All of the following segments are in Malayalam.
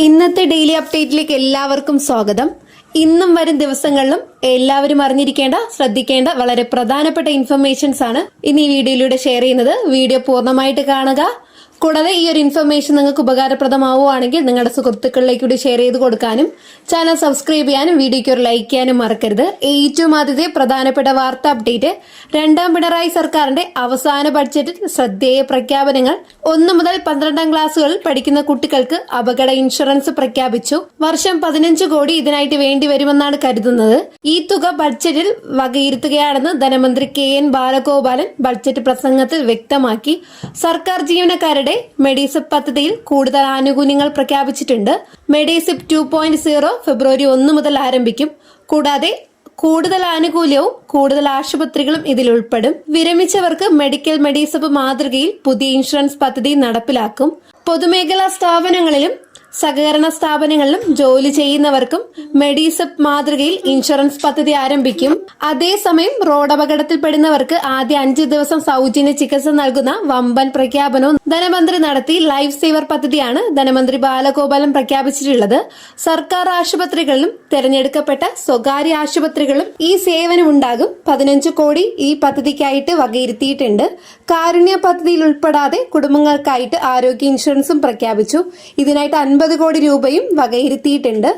ഇന്നത്തെ ഡെയിലി അപ്ഡേറ്റിലേക്ക് എല്ലാവർക്കും സ്വാഗതം. ഇന്നും വരും ദിവസങ്ങളിലും എല്ലാവരും അറിഞ്ഞിരിക്കേണ്ട ശ്രദ്ധിക്കേണ്ട വളരെ പ്രധാനപ്പെട്ട ഇൻഫർമേഷൻസ് ആണ് ഇന്ന് ഈ വീഡിയോയിലൂടെ ഷെയർ ചെയ്യുന്നത്. വീഡിയോ പൂർണമായിട്ട് കാണുക. കൂടാതെ ഈ ഒരു ഇൻഫർമേഷൻ നിങ്ങൾക്ക് ഉപകാരപ്രദമാവുകയാണെങ്കിൽ നിങ്ങളുടെ സുഹൃത്തുക്കളിലേക്ക് കൂടി ഷെയർ ചെയ്ത് കൊടുക്കാനും ചാനൽ സബ്സ്ക്രൈബ് ചെയ്യാനും വീഡിയോയ്ക്ക് ഒരു ലൈക്ക് ചെയ്യാനും മറക്കരുത്. ഏറ്റവും ആദ്യത്തെ പ്രധാനപ്പെട്ട വാർത്ത അപ്ഡേറ്റ് രണ്ടാം പിണറായി സർക്കാരിന്റെ അവസാന ബഡ്ജറ്റിൽ ശ്രദ്ധേയ പ്രഖ്യാപനങ്ങൾ. ഒന്ന് മുതൽ പന്ത്രണ്ടാം ക്ലാസ്സുകളിൽ പഠിക്കുന്ന കുട്ടികൾക്ക് അപകട ഇൻഷുറൻസ് പ്രഖ്യാപിച്ചു. വർഷം പതിനഞ്ച് കോടി ഇതിനായിട്ട് വേണ്ടി വരുമെന്നാണ് കരുതുന്നത്. ഈ തുക ബഡ്ജറ്റിൽ വകയിരുത്തുകയാണെന്ന് ധനമന്ത്രി കെ എൻ ബാലഗോപാലൻ ബഡ്ജറ്റ് പ്രസംഗത്തിൽ വ്യക്തമാക്കി. സർക്കാർ ജീവനക്കാരുടെ മെഡിസിപ്പ് പദ്ധതിയിൽ കൂടുതൽ ആനുകൂല്യങ്ങൾ പ്രഖ്യാപിച്ചിട്ടുണ്ട്. മെഡിസിപ്പ് ടു പോയിന്റ് സീറോ ഫെബ്രുവരി ഒന്ന് മുതൽ ആരംഭിക്കും. കൂടാതെ കൂടുതൽ ആനുകൂല്യവും കൂടുതൽ ആശുപത്രികളും ഇതിൽ ഉൾപ്പെടും. വിരമിച്ചവർക്ക് മെഡിക്കൽ മെഡിസപ്പ് മാതൃകയിൽ പുതിയ ഇൻഷുറൻസ് പദ്ധതി നടപ്പിലാക്കും. പൊതുമേഖലാ സ്ഥാപനങ്ങളിലും സഹകരണ സ്ഥാപനങ്ങളിലും ജോലി ചെയ്യുന്നവർക്കും മെഡിസപ്പ് മാതൃകയിൽ ഇൻഷുറൻസ് പദ്ധതി ആരംഭിക്കും. അതേസമയം റോഡ് അപകടത്തിൽപ്പെടുന്നവർക്ക് ആദ്യ അഞ്ച് ദിവസം സൗജന്യ ചികിത്സ നൽകുന്ന വമ്പൻ പ്രഖ്യാപനവും ധനമന്ത്രി നടത്തി ലൈഫ് സേവർ പദ്ധതിയാണ് ധനമന്ത്രി ബാലഗോപാലം പ്രഖ്യാപിച്ചിട്ടുള്ളത്. സർക്കാർ ആശുപത്രികളിലും തെരഞ്ഞെടുക്കപ്പെട്ട സ്വകാര്യ ആശുപത്രികളിലും ഈ സേവനം ഉണ്ടാകും. പതിനഞ്ച് കോടി ഈ പദ്ധതിക്കായിട്ട് വകയിരുത്തിയിട്ടുണ്ട്. കാരുണ്യ പദ്ധതിയിൽ ഉൾപ്പെടാതെ കുടുംബങ്ങൾക്കായിട്ട് ആരോഗ്യ ഇൻഷുറൻസും പ്രഖ്യാപിച്ചു. ഇതിനായിട്ട് അൻപത് കോടി രൂപയും വകയിരുത്തിയിട്ടുണ്ട്.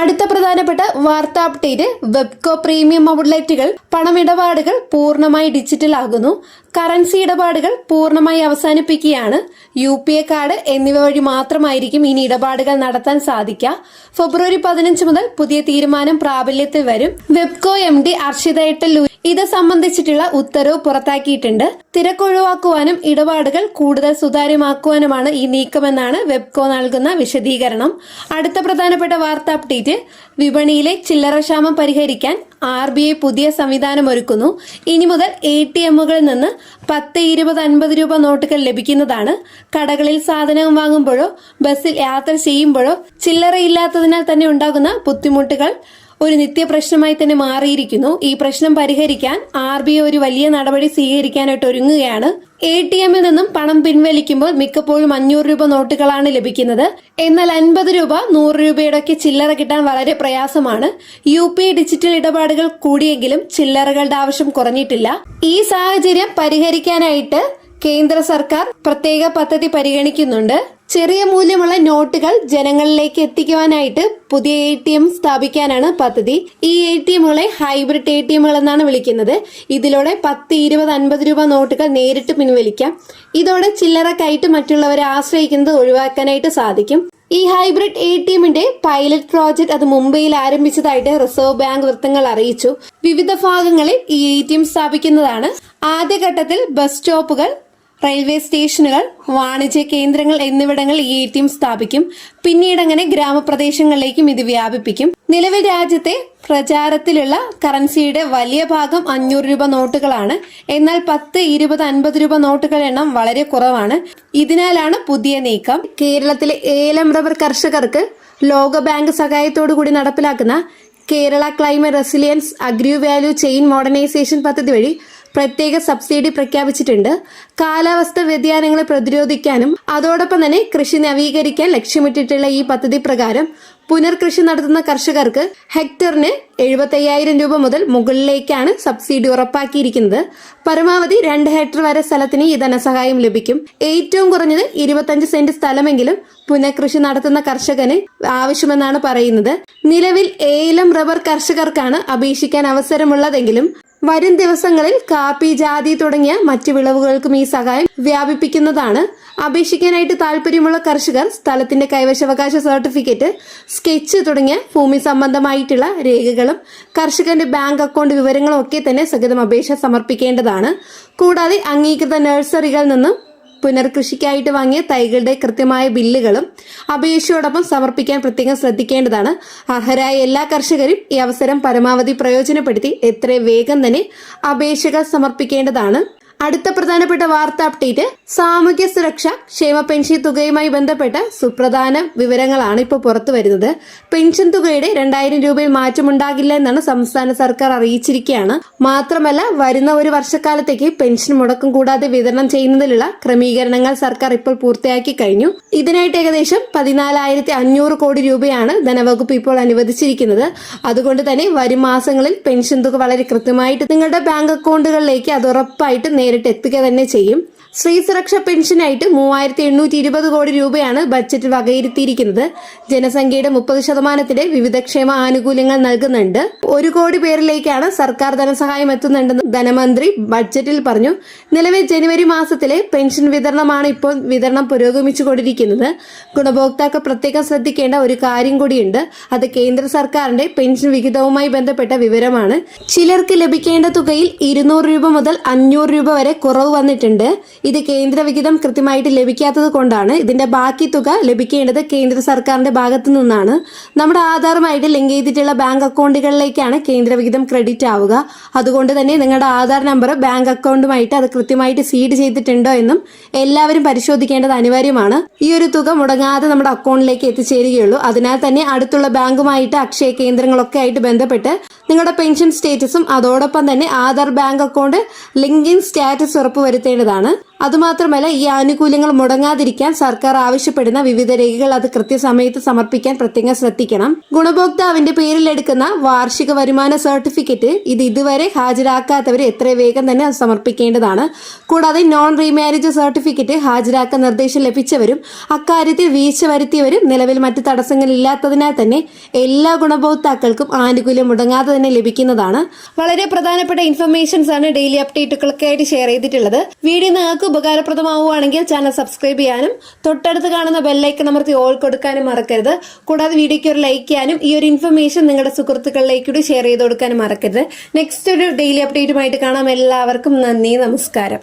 അടുത്ത പ്രധാനപ്പെട്ട വാർത്താ അപ്ഡേറ്റ് വെബ്കോ പ്രീമിയം ഔട്ട്ലെറ്റുകൾ പണമിടപാടുകൾ പൂർണമായി ഡിജിറ്റൽ ആകുന്നു കറൻസി ഇടപാടുകൾ പൂർണമായി അവസാനിപ്പിക്കുകയാണ്. യു പി എ കാർഡ് എന്നിവ വഴി മാത്രമായിരിക്കും ഇനി ഇടപാടുകൾ നടത്താൻ സാധിക്കുക. ഫെബ്രുവരി പതിനഞ്ച് മുതൽ പുതിയ തീരുമാനം പ്രാബല്യത്തിൽ വരും. വെബ്കോ എം ഡി അർഷിത എട്ടല്ലു ഇത് സംബന്ധിച്ചിട്ടുള്ള ഉത്തരവ് പുറത്താക്കിയിട്ടുണ്ട്. തിരക്കൊഴിവാക്കുവാനും ഇടപാടുകൾ കൂടുതൽ സുതാര്യമാക്കുവാനുമാണ് ഈ നീക്കമെന്നാണ് വെബ്കോ നൽകുന്ന വിശദീകരണം. അടുത്ത പ്രധാനപ്പെട്ട വാർത്ത അപ്ഡേറ്റ്. വിപണിയിലെ ചില്ലറ ക്ഷാമം പരിഹരിക്കാൻ ആർ ബി ഐ പുതിയ സംവിധാനം ഒരുക്കുന്നു. ഇനി മുതൽ എ ടി എമ്മുകളിൽ നിന്ന് പത്ത് ഇരുപത് അൻപത് രൂപ നോട്ടുകൾ ലഭിക്കുന്നതാണ്. കടകളിൽ സാധനം വാങ്ങുമ്പോഴോ ബസ്സിൽ യാത്ര ചെയ്യുമ്പോഴോ ചില്ലറ ഇല്ലാത്തതിനാൽ തന്നെ ഉണ്ടാകുന്ന ബുദ്ധിമുട്ടുകൾ ഒരു നിത്യപ്രശ്നമായി തന്നെ മാറിയിരിക്കുന്നു. ഈ പ്രശ്നം പരിഹരിക്കാൻ ആർ ബി ഐ ഒരു വലിയ നടപടി സ്വീകരിക്കാനായിട്ട് ഒരുങ്ങുകയാണ്. എ ടി എമ്മിൽ നിന്നും പണം പിൻവലിക്കുമ്പോൾ മിക്കപ്പോഴും അഞ്ഞൂറ് രൂപ നോട്ടുകളാണ് ലഭിക്കുന്നത്. എന്നാൽ അൻപത് രൂപ നൂറ് രൂപയുടെയൊക്കെ ചില്ലറ കിട്ടാൻ വളരെ പ്രയാസമാണ്. യു പി ഡിജിറ്റൽ ഇടപാടുകൾ കൂടിയെങ്കിലും ചില്ലറകളുടെ ആവശ്യം കുറഞ്ഞിട്ടില്ല. ഈ സാഹചര്യം പരിഹരിക്കാനായിട്ട് കേന്ദ്ര സർക്കാർ പ്രത്യേക പദ്ധതി പരിഗണിക്കുന്നുണ്ട്. ചെറിയ മൂല്യമുള്ള നോട്ടുകൾ ജനങ്ങളിലേക്ക് എത്തിക്കുവാനായിട്ട് പുതിയ എ ടി എം സ്ഥാപിക്കാനാണ് പദ്ധതി. ഈ എ ടി എമ്മുകളെ ഹൈബ്രിഡ് എ ടി എമ്മുകൾ എന്നാണ് വിളിക്കുന്നത്. ഇതിലൂടെ പത്ത് ഇരുപത് അൻപത് രൂപ നോട്ടുകൾ നേരിട്ട് പിൻവലിക്കാം. ഇതോടെ ചില്ലറക്കായിട്ട് മറ്റുള്ളവരെ ആശ്രയിക്കുന്നത് ഒഴിവാക്കാനായിട്ട് സാധിക്കും. ഈ ഹൈബ്രിഡ് എ ടി എമ്മിന്റെ പൈലറ്റ് പ്രോജക്ട് അത് മുംബൈയിൽ ആരംഭിച്ചതായിട്ട് റിസർവ് ബാങ്ക് വൃത്തങ്ങൾ അറിയിച്ചു. വിവിധ ഭാഗങ്ങളിൽ ഈ എ ടി എം സ്ഥാപിക്കുന്നതാണ്. ആദ്യഘട്ടത്തിൽ ബസ് സ്റ്റോപ്പുകൾ റെയിൽവേ സ്റ്റേഷനുകൾ വാണിജ്യ കേന്ദ്രങ്ങൾ എന്നിവിടങ്ങളിൽ ഈ എ ടി എം സ്ഥാപിക്കും. പിന്നീട് അങ്ങനെ ഗ്രാമപ്രദേശങ്ങളിലേക്കും ഇത് വ്യാപിപ്പിക്കും. നിലവിൽ രാജ്യത്തെ പ്രചാരത്തിലുള്ള കറൻസിയുടെ വലിയ ഭാഗം അഞ്ഞൂറ് രൂപ നോട്ടുകളാണ്. എന്നാൽ പത്ത് ഇരുപത് അൻപത് രൂപ നോട്ടുകളുടെ എണ്ണം വളരെ കുറവാണ്. ഇതിനാലാണ് പുതിയ നീക്കം. കേരളത്തിലെ ഏലം റബ്ബർ കർഷകർക്ക് ലോകബാങ്ക് സഹായത്തോടു കൂടി നടപ്പിലാക്കുന്ന Kerala climate resilience agri value chain modernisation പദ്ധതി വഴി പ്രത്യേക സബ്സിഡി പ്രഖ്യാപിച്ചിട്ടുണ്ട്. കാലാവസ്ഥ വ്യതിയാനങ്ങളെ പ്രതിരോധിക്കാനും അതോടൊപ്പം തന്നെ കൃഷി നവീകരിക്കാൻ ലക്ഷ്യമിട്ടിട്ടുള്ള ഈ പദ്ധതി പ്രകാരം പുനർകൃഷി നടത്തുന്ന കർഷകർക്ക് ഹെക്ടറിന് എഴുപത്തയ്യായിരം രൂപ മുതൽ മുകളിലേക്കാണ് സബ്സിഡി ഉറപ്പാക്കിയിരിക്കുന്നത്. പരമാവധി രണ്ട് ഹെക്ടർ വരെ സ്ഥലത്തിന് ഈ ധനസഹായം ലഭിക്കും. ഏറ്റവും കുറഞ്ഞത് ഇരുപത്തഞ്ച് സെന്റ് സ്ഥലമെങ്കിലും പുനഃകൃഷി നടത്തുന്ന കർഷകന് ആവശ്യമെന്നാണ് പറയുന്നത്. നിലവിൽ ഏലം റബ്ബർ കർഷകർക്കാണ് അപേക്ഷിക്കാൻ അവസരമുള്ളതെങ്കിലും വരും ദിവസങ്ങളിൽ കാപ്പി ജാതി തുടങ്ങിയ മറ്റ് വിളവുകൾക്കും ഈ സഹായം വ്യാപിപ്പിക്കുന്നതാണ്. അപേക്ഷിക്കാനായിട്ട് താല്പര്യമുള്ള കർഷകർ സ്ഥലത്തിന്റെ കൈവശാവകാശ സർട്ടിഫിക്കറ്റ് സ്കെച്ച് തുടങ്ങിയ ഭൂമി സംബന്ധമായിട്ടുള്ള രേഖകളും കർഷകന്റെ ബാങ്ക് അക്കൗണ്ട് വിവരങ്ങളും ഒക്കെ തന്നെ സഹിതം അപേക്ഷ സമർപ്പിക്കേണ്ടതാണ്. കൂടാതെ അംഗീകൃത നഴ്സറികളിൽ നിന്നും പുനർകൃഷിക്കായിട്ട് വാങ്ങിയ തൈകളുടെ കൃത്യമായ ബില്ലുകളും അപേക്ഷയോടൊപ്പം സമർപ്പിക്കാൻ പ്രത്യേകം ശ്രദ്ധിക്കേണ്ടതാണ്. അർഹരായ എല്ലാ കർഷകരും ഈ അവസരം പരമാവധി പ്രയോജനപ്പെടുത്തി എത്ര വേഗം തന്നെ അപേക്ഷകൾ സമർപ്പിക്കേണ്ടതാണ്. അടുത്ത പ്രധാനപ്പെട്ട വാർത്ത അപ്ഡേറ്റ് സാമൂഹ്യ സുരക്ഷ ക്ഷേമ പെൻഷൻ തുകയുമായി ബന്ധപ്പെട്ട സുപ്രധാന വിവരങ്ങളാണ് ഇപ്പോൾ പുറത്തു വരുന്നത്. പെൻഷൻ തുകയുടെ രണ്ടായിരം രൂപയിൽ മാറ്റമുണ്ടാകില്ല എന്നാണ് സംസ്ഥാന സർക്കാർ അറിയിച്ചിരിക്കുകയാണ്. മാത്രമല്ല വരുന്ന ഒരു വർഷക്കാലത്തേക്ക് പെൻഷൻ മുടക്കം കൂടാതെ വിതരണം ചെയ്യുന്നതിലുള്ള ക്രമീകരണങ്ങൾ സർക്കാർ ഇപ്പോൾ പൂർത്തിയാക്കി കഴിഞ്ഞു. ഇതിനായിട്ട് ഏകദേശം പതിനാലായിരത്തി അഞ്ഞൂറ് കോടി രൂപയാണ് ധനവകുപ്പ് ഇപ്പോൾ അനുവദിച്ചിരിക്കുന്നത്. അതുകൊണ്ട് തന്നെ വരും മാസങ്ങളിൽ പെൻഷൻ തുക വളരെ കൃത്യമായിട്ട് നിങ്ങളുടെ ബാങ്ക് അക്കൗണ്ടുകളിലേക്ക് അത് ഉറപ്പായിട്ട് നേരിട്ട് എത്തുക തന്നെ ചെയ്യും. സ്ത്രീ സുരക്ഷ പെൻഷനായിട്ട് മൂവായിരത്തി എണ്ണൂറ്റി ഇരുപത് കോടി രൂപയാണ് ബജറ്റിൽ വകയിരുത്തിയിരിക്കുന്നത്. ജനസംഖ്യയുടെ മുപ്പത് ശതമാനത്തിന്റെ വിവിധ ക്ഷേമ ആനുകൂല്യങ്ങൾ നൽകുന്നുണ്ട്. ഒരു കോടി പേരിലേക്കാണ് സർക്കാർ ധനസഹായം എത്തുന്നുണ്ടെന്ന് ധനമന്ത്രി ബഡ്ജറ്റിൽ പറഞ്ഞു. നിലവിൽ ജനുവരി മാസത്തിലെ പെൻഷൻ വിതരണമാണ് ഇപ്പോൾ വിതരണം പുരോഗമിച്ചുകൊണ്ടിരിക്കുന്നത്. ഗുണഭോക്താക്കൾ പ്രത്യേകം ശ്രദ്ധിക്കേണ്ട ഒരു കാര്യം കൂടിയുണ്ട്. അത് കേന്ദ്ര സർക്കാരിന്റെ പെൻഷൻ വിഹിതവുമായി ബന്ധപ്പെട്ട വിവരമാണ്. ചിലർക്ക് ലഭിക്കേണ്ട തുകയിൽ ഇരുന്നൂറ് രൂപ മുതൽ അഞ്ഞൂറ് രൂപ വരെ കുറവ് വന്നിട്ടുണ്ട്. ഇത് കേന്ദ്ര വിഹിതം കൃത്യമായിട്ട് ലഭിക്കാത്തത് കൊണ്ടാണ് ഇതിന്റെ ബാക്കി തുക ലഭിക്കേണ്ടത് കേന്ദ്ര സർക്കാരിന്റെ ഭാഗത്തു നിന്നാണ്. നമ്മുടെ ആധാറുമായിട്ട് ലിങ്ക് ചെയ്തിട്ടുള്ള ബാങ്ക് അക്കൗണ്ടുകളിലേക്കാണ് കേന്ദ്ര വിഹിതം ക്രെഡിറ്റ് ആവുക. അതുകൊണ്ട് തന്നെ നിങ്ങളുടെ ആധാർ നമ്പർ ബാങ്ക് അക്കൗണ്ടുമായിട്ട് അത് കൃത്യമായിട്ട് സീഡ് ചെയ്തിട്ടുണ്ടോ എന്നും എല്ലാവരും പരിശോധിക്കേണ്ടത് അനിവാര്യമാണ്. ഈ ഒരു തുക മുടങ്ങാതെ നമ്മുടെ അക്കൗണ്ടിലേക്ക് എത്തിച്ചേരുകയുള്ളൂ. അതിനാൽ തന്നെ അടുത്തുള്ള ബാങ്കുമായിട്ട് അക്ഷയ കേന്ദ്രങ്ങളൊക്കെ ആയിട്ട് ബന്ധപ്പെട്ട് നിങ്ങളുടെ പെൻഷൻ സ്റ്റേറ്റസും അതോടൊപ്പം തന്നെ Aadhaar bank account linking status ഉറപ്പുവരുത്തേണ്ടതാണ്. അതുമാത്രമല്ല ഈ ആനുകൂല്യങ്ങൾ മുടങ്ങാതിരിക്കാൻ സർക്കാർ ആവശ്യപ്പെടുന്ന വിവിധ രേഖകൾ അത് കൃത്യസമയത്ത് സമർപ്പിക്കാൻ പ്രത്യേകം ശ്രദ്ധിക്കണം. ഗുണഭോക്താവിന്റെ പേരിൽ എടുക്കുന്ന വാർഷിക വരുമാന സർട്ടിഫിക്കറ്റ് ഇത് ഇതുവരെ ഹാജരാക്കാത്തവർ എത്ര വേഗം തന്നെ അത് സമർപ്പിക്കേണ്ടതാണ്. കൂടാതെ നോൺ റീമാരേജ് സർട്ടിഫിക്കറ്റ് ഹാജരാക്കാൻ നിർദ്ദേശം ലഭിച്ചവരും അക്കാര്യത്തിൽ വീഴ്ച വരുത്തിയവരും നിലവിൽ മറ്റ് തടസ്സങ്ങളില്ലാത്തതിനാൽ തന്നെ എല്ലാ ഗുണഭോക്താക്കൾക്കും ആനുകൂല്യം മുടങ്ങാതെ തന്നെ ലഭിക്കുന്നതാണ്. വളരെ പ്രധാനപ്പെട്ട ഇൻഫർമേഷൻസ് ആണ് ഡെയിലി അപ്ഡേറ്റുകളൊക്കെ ആയിട്ട് ഷെയർ ചെയ്തിട്ടുള്ളത്. വീഡിയോ നിങ്ങൾക്ക് ഉപകാരപ്രദമാവുകയാണെങ്കിൽ ചാനൽ സബ്സ്ക്രൈബ് ചെയ്യാനും തൊട്ടടുത്ത് കാണുന്ന ബെല്ലൈക്കൺ അമർത്തി ഓൾ കൊടുക്കാനും മറക്കരുത്. കൂടാതെ വീഡിയോയ്ക്ക് ഒരു ലൈക്ക് ചെയ്യാനും ഈ ഒരു ഇൻഫർമേഷൻ നിങ്ങളുടെ സുഹൃത്തുക്കളിലേക്ക് കൂടി ഷെയർ ചെയ്ത് കൊടുക്കാനും മറക്കരുത്. നെക്സ്റ്റ് ഒരു ഡെയിലി അപ്ഡേറ്റുമായിട്ട് കാണാം. എല്ലാവർക്കും നന്ദി നമസ്കാരം.